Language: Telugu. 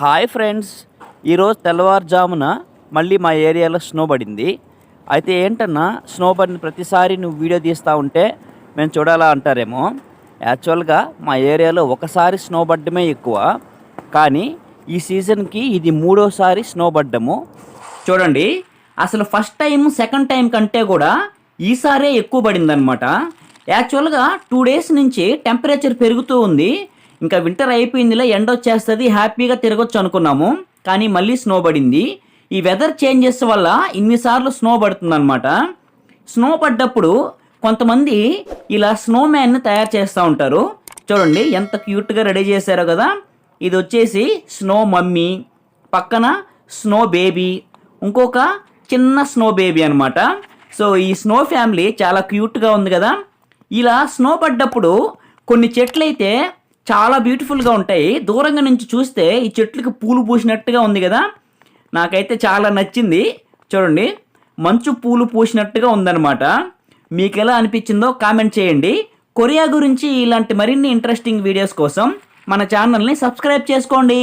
Hi friends. ఈరోజు తెల్లవారుజామున మళ్ళీ మా ఏరియాలో స్నో పడింది. అయితే ఏంటన్నా స్నో పడిన ప్రతిసారి నువ్వు వీడియో తీస్తూ ఉంటే మేము చూడాలా అంటారేమో. యాక్చువల్గా మా ఏరియాలో ఒకసారి స్నో పడ్డమే ఎక్కువ. కానీ ఈ సీజన్కి ఇది మూడోసారి స్నో పడ్డము. చూడండి అసలు ఫస్ట్ టైం సెకండ్ టైం కంటే కూడా ఈసారే ఎక్కువ పడిందనమాట యాక్చువల్గా టూ డేస్ నుంచి టెంపరేచర్ పెరుగుతూ ఉంది. ఇంకా వింటర్ అయిపోయిందిలే ఎండ వచ్చేస్తుంది హ్యాపీగా తిరగొచ్చు అనుకున్నాము. కానీ మళ్ళీ స్నో పడింది. ఈ వెదర్ చేంజెస్ వల్ల ఇన్నిసార్లు స్నో పడుతుందన్నమాట. స్నో పడ్డప్పుడు కొంతమంది ఇలా స్నో మ్యాన్ని తయారు చేస్తూ ఉంటారు. చూడండి ఎంత క్యూట్గా రెడీ చేశారో కదా. ఇది వచ్చేసి స్నో మమ్మీ పక్కన స్నో బేబీ ఇంకొక చిన్న స్నో బేబీ అనమాట సో ఈ స్నో ఫ్యామిలీ చాలా క్యూట్గా ఉంది కదా. ఇలా స్నో పడ్డప్పుడు కొన్ని చెట్లు అయితే చాలా బ్యూటిఫుల్గా ఉంటాయి. దూరంగా నుంచి చూస్తే ఈ చెట్లకు పూలు పూసినట్టుగా ఉంది కదా. నాకైతే చాలా నచ్చింది. చూడండి. మంచు పూలు పూసినట్టుగా ఉందన్నమాట. మీకు ఎలా అనిపించిందో కామెంట్ చేయండి. కొరియా గురించి ఇలాంటి మరిన్ని ఇంట్రెస్టింగ్ వీడియోస్ కోసం మన ఛానల్ని సబ్స్క్రైబ్ చేసుకోండి.